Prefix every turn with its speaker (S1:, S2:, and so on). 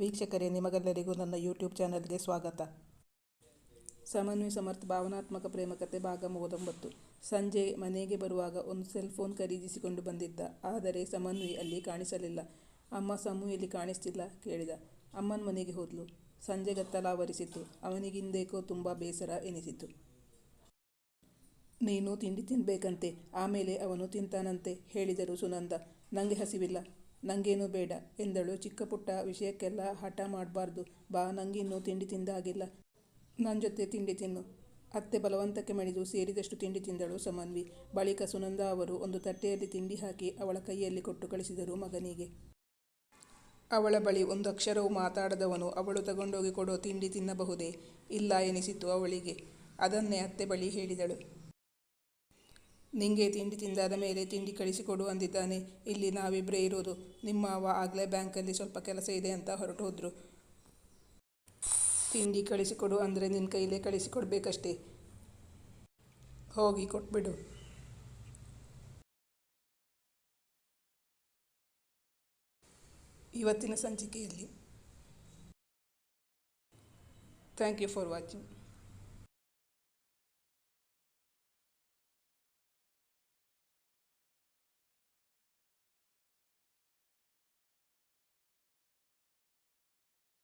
S1: ವೀಕ್ಷಕರೇ, ನಿಮಗೆಲ್ಲರಿಗೂ ನನ್ನ ಯೂಟ್ಯೂಬ್ ಚಾನಲ್ಗೆ ಸ್ವಾಗತ. ಸಮನ್ವಯ ಸಮರ್ಥ, ಭಾವನಾತ್ಮಕ ಪ್ರೇಮಕತೆ ಭಾಗ ಮೂವತ್ತೊಂಬತ್ತು. ಸಂಜೆ ಮನೆಗೆ ಬರುವಾಗ ಒಂದು ಸೆಲ್ ಫೋನ್ ಖರೀದಿಸಿಕೊಂಡು ಬಂದಿದ್ದ. ಆದರೆ ಸಮನ್ವಯ ಅಲ್ಲಿ ಕಾಣಿಸಲಿಲ್ಲ. ಅಮ್ಮ ಸಮು ಇಲ್ಲಿ ಕಾಣಿಸ್ತಿಲ್ಲ ಕೇಳಿದ. ಅಮ್ಮನ ಮನೆಗೆ ಹೋದ್ಲು. ಸಂಜೆ ಗತ್ತಲಾವರಿಸಿತು. ಅವನಿಗಿಂದೇಕೋ ತುಂಬ ಬೇಸರ ಎನಿಸಿತು. ನೀನು ತಿಂಡಿ ತಿನ್ಬೇಕಂತೆ. ಆಮೇಲೆ ಅವನು ತಿಂತಾನಂತೆ ಹೇಳಿದರು ಸುನಂದ. ನನಗೆ ಹಸಿವಿಲ್ಲ. ನನಗೇನು ಬೇಡ ಎಂದಳು. ಚಿಕ್ಕ ಪುಟ್ಟ ವಿಷಯಕ್ಕೆಲ್ಲ ಹಠ ಮಾಡಬಾರ್ದು. ಬಾ ನಂಗಿನ್ನೂ ತಿಂಡಿ ತಿಂದಾಗಿಲ್ಲ. ನನ್ನ ಜೊತೆ ತಿಂಡಿ ತಿನ್ನು. ಅತ್ತೆ ಬಲವಂತಕ್ಕೆ ಮಣಿದು ಸೇರಿದಷ್ಟು ತಿಂಡಿ ತಿಂದಳು ಸಮನ್ವಿ. ಬಳಿಕ ಸುನಂದ ಅವರು ಒಂದು ತಟ್ಟೆಯಲ್ಲಿ ತಿಂಡಿ ಹಾಕಿ ಅವಳ ಕೈಯಲ್ಲಿ ಕೊಟ್ಟು ಕಳಿಸಿದರು ಮಗನಿಗೆ. ಅವಳ ಬಳಿ ಒಂದು ಅಕ್ಷರವೂ ಮಾತಾಡದವನು ಅವಳು ತಗೊಂಡೋಗಿ ಕೊಡೋ ತಿಂಡಿ ತಿನ್ನಬಹುದೇ? ಇಲ್ಲ ಎನಿಸಿತು ಅವಳಿಗೆ. ಅದನ್ನೇ ಅತ್ತೆ ಬಳಿ ಹೇಳಿದಳು. ನಿಂಗೆ ತಿಂಡಿ ತಿಂದಾದ ಮೇಲೆ ತಿಂಡಿ ಕಳಿಸಿಕೊಡು ಅಂದಿದ್ದಾನೆ. ಇಲ್ಲಿ ನಾವಿಬ್ಬರೇ ಇರೋದು. ನಿಮ್ಮ ಅವ ಆಗಲೇ ಬ್ಯಾಂಕಲ್ಲಿ ಸ್ವಲ್ಪ ಕೆಲಸ ಇದೆ ಅಂತ ಹೊರಟು ಹೋದ್ರು. ತಿಂಡಿ ಕಳಿಸಿಕೊಡು ಅಂದರೆ ನಿನ್ನ ಕೈಲೇ ಕಳಿಸಿಕೊಡ್ಬೇಕಷ್ಟೇ ಹೋಗಿ ಕೊಟ್ಬಿಡು. ಇವತ್ತಿನ ಸಂಚಿಕೆಯಲ್ಲಿ. Thank you for watching